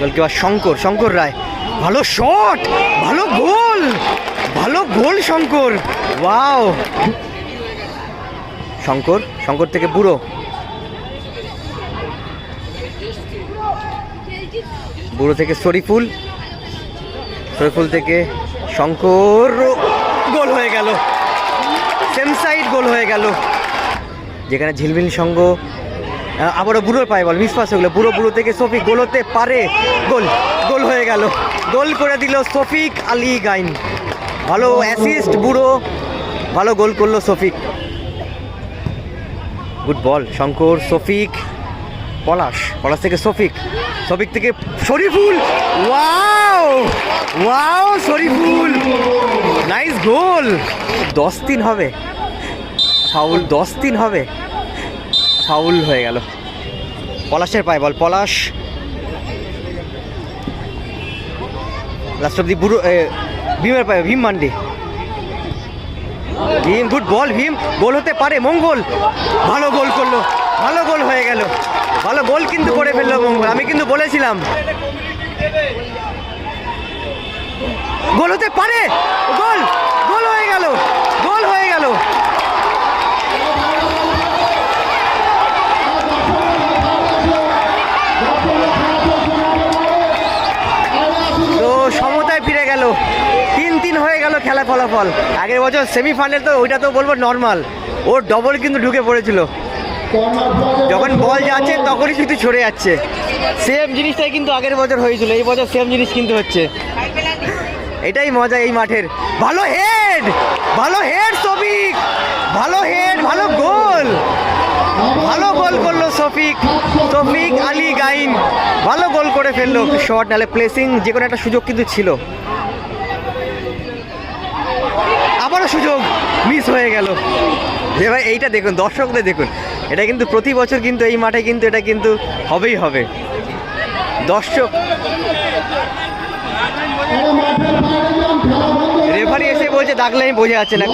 Goalkeeper Shankar Shankar রায়। ভালো shot ভালো goal ভালো গোল শঙ্কর। ওয়াও শঙ্কর শঙ্কর থেকে বুড়ো। বুড়ো থেকে শরীফুল। শরীফুল থেকে শঙ্কর। গোল হয়ে গেল। সেম সাইড গোল হয়ে গেল। যেখানে ঝিলমিল সঙ্গ আবারও বুড়োর পায়ে বল, মিস মিসপাস হয়ে গেলো। বুড়ো বুড়ো থেকে সফিক গোল হতে পারে। গোল গোল হয়ে গেল। গোল করে দিল সফিক আলী গাইন। ভালো অ্যাসিস্ট বুড়ো। ভালো গোল করল সফিক গুড বল শঙ্কর সফিক পলাশ। পলাশ থেকে সফিক সফিক থেকে Shariful. Wow wow Shariful! Nice goal দশ তিন হবে। ফাউল দশ তিন হবে। ফাউল হয়ে গেল। পলাশের পায়ে বল, পলাশ। লাস্ট অব্দি বুড়ো ভীমের পায়ে, Bhim Mandi. Bhim good ball Bhim. Goal হতে পারে মঙ্গল। ভালো গোল করল, ভালো গোল হয়ে গেল। ভালো গোল কিন্তু করে ফেলল মঙ্গল, আমি কিন্তু বলেছিলাম। গোল হতে পারে, গোল গোল হয়ে গেল গোল হয়ে গেল তো সমতায় ফিরে গেল তিন তিন হয়ে গেল খেলা ফলাফল। আগের বছর সেমিফাইনাল তো ওইটা তো বলব নর্মাল ওর ডবল কিন্তু ঢুকে পড়েছিল। যখন বল যাচ্ছে তখনই শুধু ছড়ে যাচ্ছে। সেম জিনিসটাই কিন্তু আগের বছর হয়েছিল। এই বছর সেম জিনিস কিন্তু হচ্ছে। এটাই মজা এই মাঠের। ভালো হেড ভালো হেড সফিক ভালো হেড ভালো গোল ভালো গোল করল সফিক সফিক আলী গাইন। ভালো গোল করে ফেলল। শট নালে প্লেসিং যে কোনো একটা সুযোগ কিন্তু ছিল। আবারও সুযোগ মিস হয়ে গেল। যে ভাই, এইটা দেখুন, দর্শকদের দেখুন। এটা কিন্তু প্রতি বছর কিন্তু এই মাঠে কিন্তু এটা কিন্তু হবেই হবে। দর্শক রেফারি এসে বলছে, দাগ লাইন বোঝা যাচ্ছে না।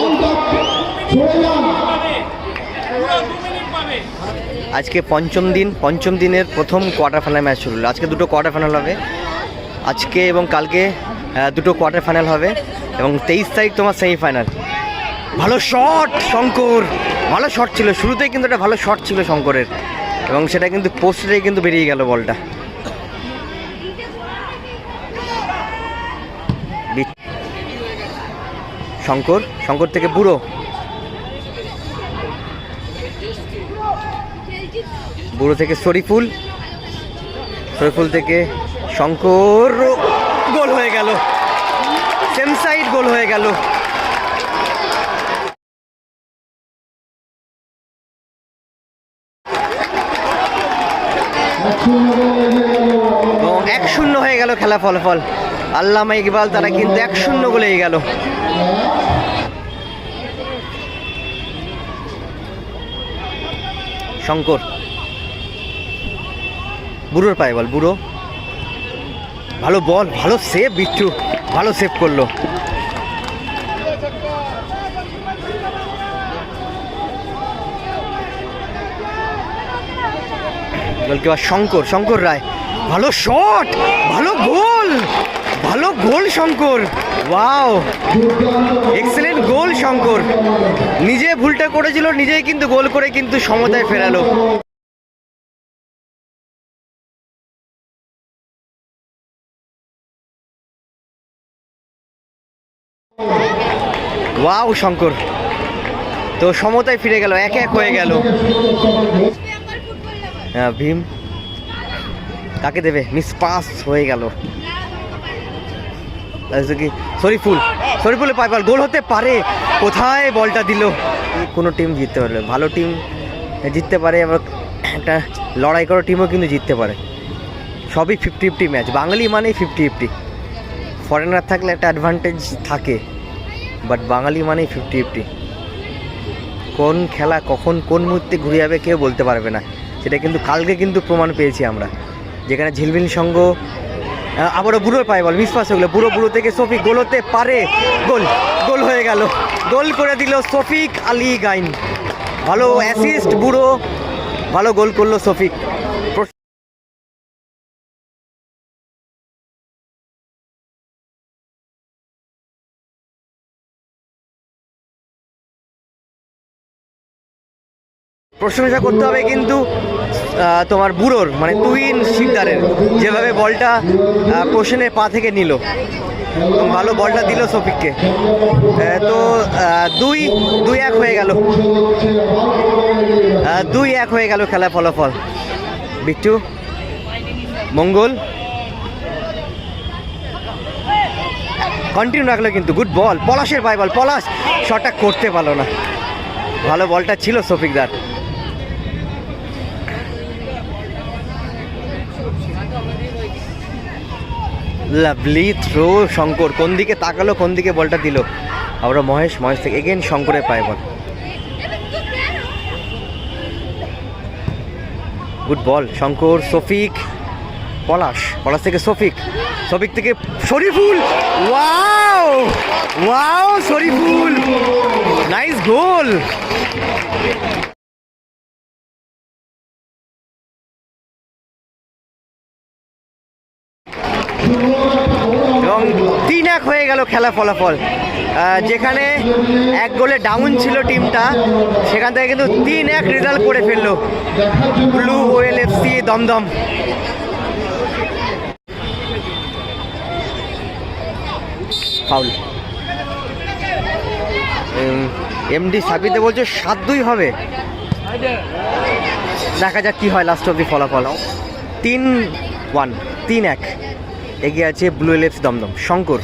আজকে পঞ্চম দিন, পঞ্চম দিনের প্রথম কোয়ার্টার ফাইনাল ম্যাচ শুরু হলো। আজকে দুটো কোয়ার্টার ফাইনাল হবে। আজকে এবং কালকে দুটো কোয়ার্টার ফাইনাল হবে এবং তেইশ তারিখ তোমার সেমিফাইনাল ভালো শট শঙ্কর। ভালো শট ছিল। শুরুতেই কিন্তু একটা ভালো শট ছিল শঙ্করের। এবং সেটা কিন্তু পোস্টে কিন্তু বেরিয়ে গেল বলটা। শঙ্কর শঙ্কর থেকে বুড়ো। বুড়ো থেকে শরীফুল। শরীফুল থেকে শঙ্কর, গোল হয়ে গেল। সেম সাইড গোল হয়ে গেল। এক শূন্য হয়ে গেল খেলা ফল ফলাফল। আল্লামা ইকবাল তারা কিন্তু এক শূন্য গোলেই গেল। শঙ্কর। বুড়োর পায়ে বল, বুড়ো। ভালো বল, ভালো সেভ বিচ্ছু ভালো সেভ করল। গোলকিপার শঙ্কর শঙ্কর রায়, ভালো শট ভালো গোল ভালো goal Shankar wow excellent goal Shankar. নিজে ভুলটা করেছিল, নিজেই কিন্তু গোল করে কিন্তু সমতায় ফেরালো। ওয়াও, শঙ্কর। তো সমতায় ফিরে গেল, এক এক হয়ে গেল। হ্যাঁ ভীম। কাকে দেবে? মিস পাস হয়ে গেল। কি শরীফুল। শরীফুলের পায় বল, গোল হতে পারে। কোথায় বলটা দিল? কোনো টিম জিততে পারবে। ভালো টিম জিততে পারে, আবার একটা লড়াই করা টিমও কিন্তু জিততে পারে। সবই ফিফটি ফিফটি ম্যাচ বাঙালি মানেই ফিফটি ফিফটি ফরেনার থাকলে একটা অ্যাডভান্টেজ থাকে। বাট বাঙালি মানেই ফিফটি ফিফটি কোন খেলা কখন কোন মুহূর্তে ঘুরে যাবে কেউ বলতে পারবে না। সেটা কিন্তু কালকে কিন্তু প্রমাণ পেয়েছি আমরা। যেখানে ঝিলমিল সঙ্গ আবারও বুড়োর পায়ে বল মিসপাস হয়ে গেলো। বুড়ো বুড়ো থেকে সফিক গোল হতে পারে। গোল গোল হয়ে গেল। গোল করে দিল সফিক আলী গাইন। ভালো অ্যাসিস্ট বুড়ো, ভালো গোল করল সফিক প্রশংসা করতে হবে কিন্তু তোমার বুড়োর মানে তুইন শিকদারের, যেভাবে বলটা প্রশ্নের পা থেকে নিল। ভালো বলটা দিল সফিককে তো দুই দুই এক হয়ে গেল। দুই এক হয়ে গেল খেলা ফলাফল। বিট্টু, মঙ্গল। কন্টিনিউ রাখল কিন্তু, গুড বল, পলাশের পায় বল, পলাশ, শটটা করতে পারল না। ভালো বলটা ছিল সফিকদার লাভলি থ্রো শঙ্কর, কোন দিকে তাকালো, কোন দিকে বলটা দিল? আবার মহেশ মহেশ থেকে এগেন শঙ্করের পায় ball. Good ball, Shankar Shafiq Palash Palash থেকে সফিক সফিক থেকে Shariful! Wow! Wow, Shariful! Nice goal! এক হয়ে গেল খেলা ফলাফল। যেখানে এক গোলে ডাউন ছিল টিমটা, সেখান থেকে কিন্তু তিন এক রেজাল্ট করে ফেলল blue well FC Dum Dum. Foul MD সাবিতে বলছে সাত দুই হবে। দেখা যাক কি হয় লাস্ট অব্দি ফলাফল। তিন ওয়ান তিন এক। এগিয়ে আছে ব্লু এলএফসি দমদম। শঙ্কর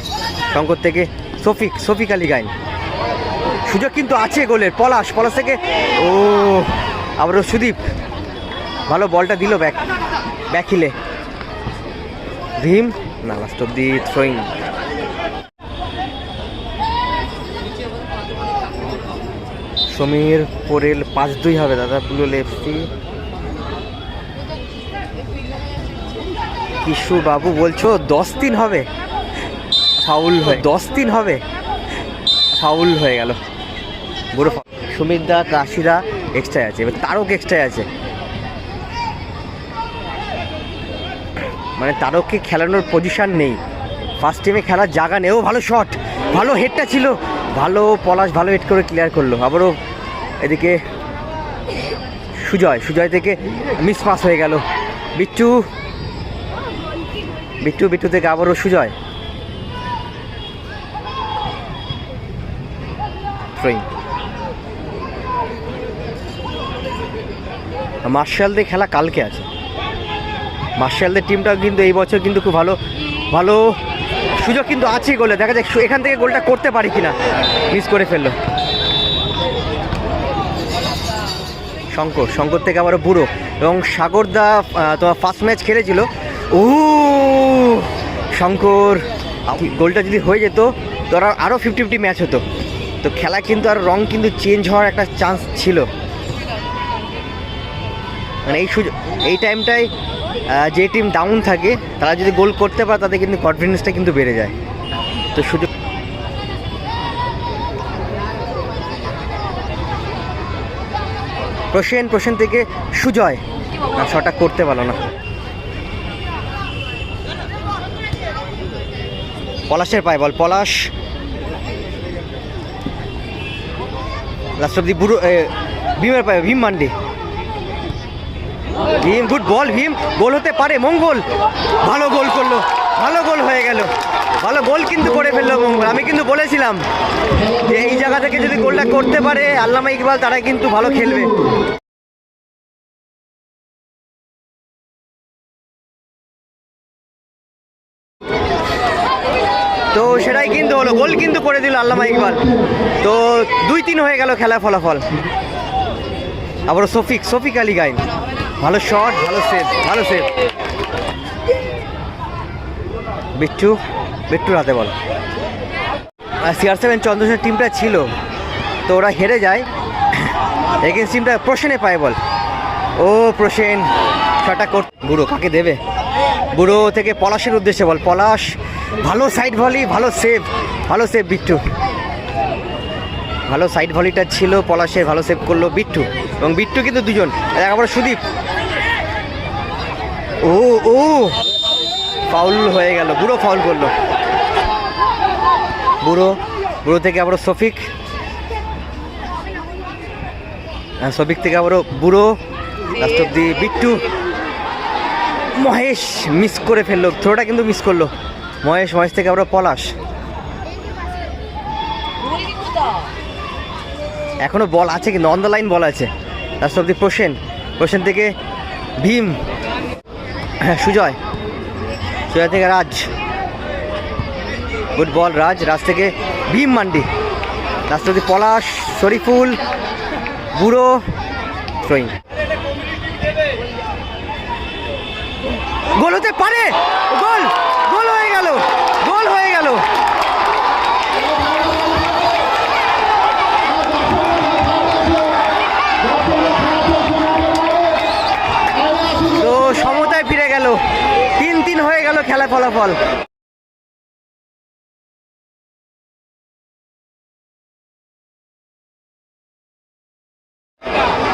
শঙ্কর থেকে সফিক সফিক আলী গাইন সুযোগ কিন্তু আছে গোলের, পলাশ পলাশ থেকে। ও, আবারও সুদীপ। ভালো বলটা দিল ব্যাক ব্যাক হিলে। ভীম, না লাস্ট অব্দি থ্রোয়িং সমীর পোরেল পাঁচ দুই হবে দাদা ব্লু এফসি কিশু বাবু বলছো দশ দিন হবে। ফাউল হয়ে দশ দিন হবে। ফাউল হয়ে গেল। বুড়ো সুমিত দা কাশিরা এক্সট্রায় আছে। এবার তারক এক্সট্রায় আছে। মানে তারককে খেলানোর পজিশন নেই। ফার্স্ট টিমে খেলার জায়গা নেই। ও ভালো শট ভালো হেডটা ছিল। ভালো পলাশ ভালো হেড করে ক্লিয়ার করল। আবারও এদিকে সুজয় সুজয় থেকে মিস পাস হয়ে গেল। বিচ্ছু বিট্টু বিট্টু থেকে আবারও সুজয়। মার্শালদের খেলা কালকে আছে। মার্শালদের টিমটাও কিন্তু এই বছর কিন্তু খুব ভালো ভালো সুযোগ কিন্তু আছে গোলে। দেখা যাক, এখান থেকে গোলটা করতে পারি কিনা। মিস করে ফেলল। শঙ্কর শঙ্কর থেকে আবারও বুড়ো। এবং সাগরদা তোমার ফার্স্ট ম্যাচ খেলেছিল। ও শঙ্কর গোলটা যদি হয়ে যেত, তো আর আরও ফিফটি ফিফটি ম্যাচ হতো। তো খেলা কিন্তু আর রং কিন্তু চেঞ্জ হওয়ার একটা চান্স ছিল। মানে এই সুযোগ এই টাইমটায় যে টিম ডাউন থাকে, তারা যদি গোল করতে পারে, তাদের কিন্তু কনফিডেন্সটা কিন্তু বেড়ে যায়। তো সুযোগ প্রসেন প্রসেন থেকে সুজয়। শটা করতে পারল না। পলাশের পায় বল, পলাশ। লাস্ট অব দি বুড়ো ভীমের পায়, Bhim Mandi. Bhim, good ball, Bhim. Goal হতে পারে মঙ্গল। ভালো গোল করল, ভালো গোল হয়ে গেল। ভালো গোল কিন্তু করে ফেলল মঙ্গল। আমি কিন্তু বলেছিলাম যে এই জায়গা থেকে যদি গোলটা করতে পারে আল্লামা ইকবাল তারা কিন্তু ভালো খেলবে। তো সেটাই কিন্তু হলো, গোল কিন্তু করে দিল আল্লামা ইকবাল। তো দুই তিন হয়ে গেল খেলার ফলাফল। আবার সফিক সফিক আলী গাইন। ভালো শট ভালো সেভ ভালো সেভ বিট্টু, বিট্টুর হাতে বল। আর সিআর সেভেন চন্দ্রসেন টিমটা ছিল, তো ওরা হেরে যায়। এগেন্স টিমটা প্রসেনে পায় বল। ও প্রসেন শটটা কর বুড়ো কাকে দেবে? বুড়ো থেকে পলাশের উদ্দেশ্যে বল। পলাশ ভালো সাইড ভলি ভালো সেভ ভালো সেভ বিট্টু। ভালো সাইড ভলিটা ছিল পলাশের, ভালো সেভ করল বিট্টু। এবং বিট্টু কিন্তু দুজন। আবার সুদীপ। ও ও। ফাউল হয়ে গেল। বুড়ো ফাউল করল। বুড়ো বুড়ো থেকে আবার সফিক সবিক থেকে আবারও Buro. Last of the Bittu. Mahesh miss করে ফেলল। থ্রোটা কিন্তু মিস করল। মহেশ মহেশ থেকে আবারও পলাশ। এখনও বল আছে কিন্তু অন দ্য লাইন বল আছে। অব দি প্রসেন। প্রসেন থেকে ভীম। হ্যাঁ সুজয়। সুজয় থেকে রাজ। Good ball Raj. রাজ থেকে Bhim Mandi. Last of the Palash, Shariful, Buro throwing goal হতে পারে! গোল! গোল। গেল হয়ে গেল। তো সমতায় ফিরে গেল। তিন তিন হয়ে গেল খেলা ফলাফল।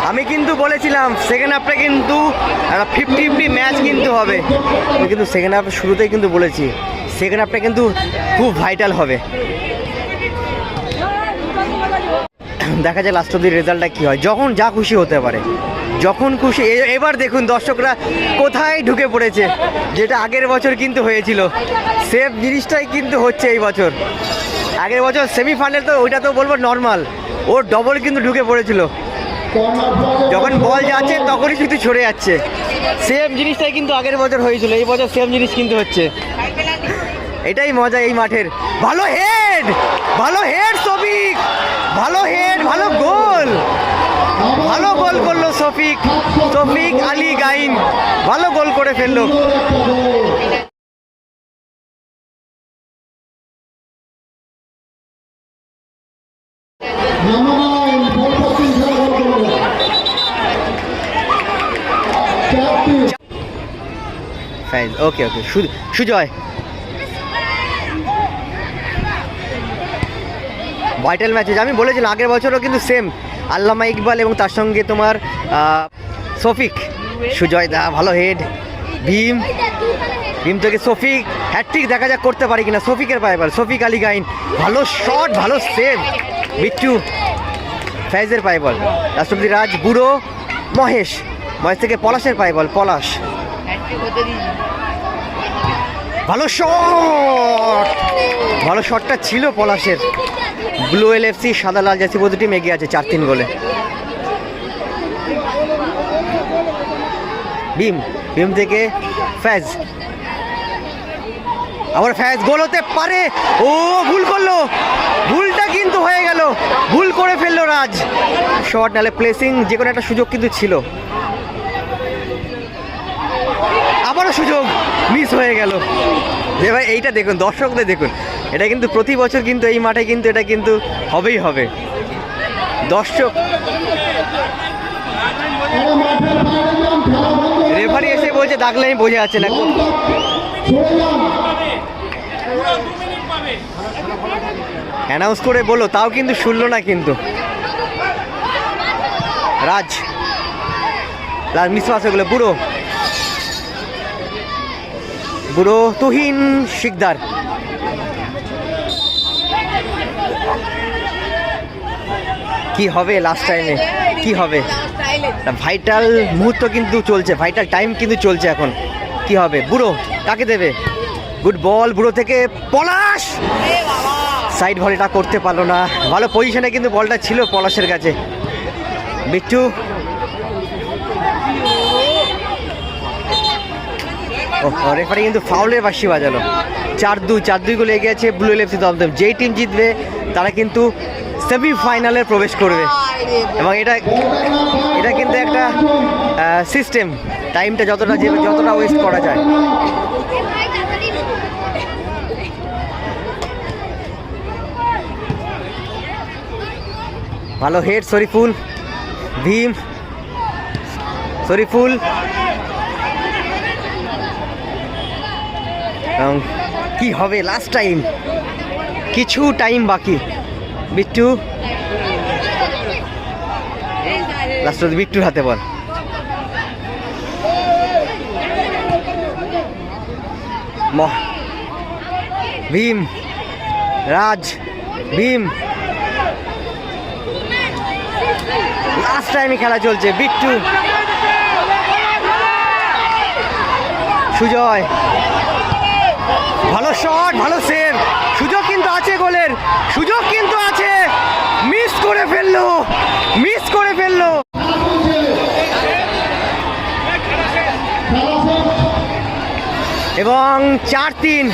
আমি কিন্তু বলেছিলাম সেকেন্ড হাফটা কিন্তু ফিফটি ফিফটি ম্যাচ কিন্তু হবে। আমি কিন্তু সেকেন্ড হাফের শুরুতেই কিন্তু বলেছি। সেকেন্ড হাফটা কিন্তু খুব ভাইটাল হবে। দেখা যায় লাস্ট অব্দি রেজাল্টটা কী হয়। যখন যা খুশি হতে পারে। যখন খুশি এবার দেখুন দর্শকরা কোথায় ঢুকে পড়েছে। যেটা আগের বছর কিন্তু হয়েছিল। সেম জিনিসটাই কিন্তু হচ্ছে এই বছর। আগের বছর সেমিফাইনাল তো ওইটা তো বলব নর্মাল ও ডবল কিন্তু ঢুকে পড়েছিল। যখন বল যাচ্ছে, তখনই শুধু ছড়ে যাচ্ছে। সেম জিনিসটাই কিন্তু আগের বছর হয়েছিল। এই বছর সেম জিনিস কিন্তু হচ্ছে। এটাই মজা এই মাঠের। ভালো হেড ভালো হেড সফিক ভালো হেড ভালো গোল ভালো গোল করল সফিক সফিক আলী গাইন। ভালো গোল করে ফেলল। Okay okay Sujoy. Vital matches আমি বলেছিলাম, আগের বছরও কিন্তু সেম আল্লামা ইকবাল এবং তার সঙ্গে তোমার সফিক সুজয় দা, ভালো হেড ভীম। ভীম থেকে সফিক হ্যাট্রিক দেখা যাক করতে পারি কিনা। সফিকের পায়ে বল সফিক আলী গাইন। ভালো শট ভালো সেভ বিট্টু ফ্যাজের পায়ে বল। রাষ্ট্রপতি রাজ বুড়ো মহেশ। মহেশ থেকে পলাশের পায়ে বল, পলাশ। ভালো শট ভালো শটটা ছিল পলাশের। ব্লু এল এফসি সাদা, লাল জার্সি প্রতি টিম এগিয়ে আছে চার, তিন গোলে। ভীম ভীম থেকে ফ্যাজ আবার ফ্যাজ গোল হতে পারে। ও, ভুল করল। ভুলটা কিন্তু হয়ে গেল। ভুল করে ফেলল রাজ। শট নালে প্লেসিং, যে কোনো একটা সুযোগ কিন্তু ছিল। আবারও সুযোগ মিস হয়ে গেল। যে ভাই এইটা দেখুন, দর্শকদের দেখুন। এটা কিন্তু প্রতি বছর কিন্তু এই মাঠে কিন্তু এটা কিন্তু হবেই হবে। দর্শক, রেফারি এসে বলছে দাগলে আমি বোঝা যাচ্ছে না। অ্যানাউন্স করে বলো তাও কিন্তু শুনলো না কিন্তু। রাজ রাজ মিস পাস হয়ে পুরো বুড়ো তুহিন শিকদার। কি হবে লাস্ট টাইমে কি হবে? ভাইটাল মুহূর্ত কিন্তু চলছে ভাইটাল টাইম কিন্তু চলছে এখন। কি হবে? বুড়ো, কাকে দেবে? গুড বল বুড়ো থেকে পলাশ! সাইড ভলিটা করতে পারল না। ভালো পজিশনে কিন্তু বলটা ছিল পলাশের কাছে। বিট্টু রেফারি কিন্তু ফাউলের বাসি বাজালো। চার দুই চার দুই গোলে এগিয়ে ব্লু এলএফসি দমদম। যেই টিম জিতবে, তারা কিন্তু সেমিফাইনালে প্রবেশ করবে। এবং এটা এটা কিন্তু একটা সিস্টেম টাইমটা যতটা যে, যতটা ওয়েস্ট করা যায়। ভালো হেড শরীফুল, ভীম, শরীফুল। কি হবে লাস্ট টাইম কিছু টাইম বাকি। বিট্টু। লাস্ট বিট্টুর হাতে বল। ভীম। রাজ। ভীম। লাস্ট টাইমে খেলা চলছে, বিট্টু। সুজয়। ভালো শট ভালো সেভ সুযোগ কিন্তু গোলের সুযোগ কিন্তু আছে। মিস করে ফেলল, মিস করে ফেলল। এবং চার তিন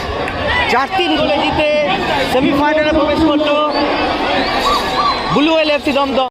চার তিন গোলে জিতে সেমিফাইনালে প্রবেশ করল ব্লু এল এফসি দমদম।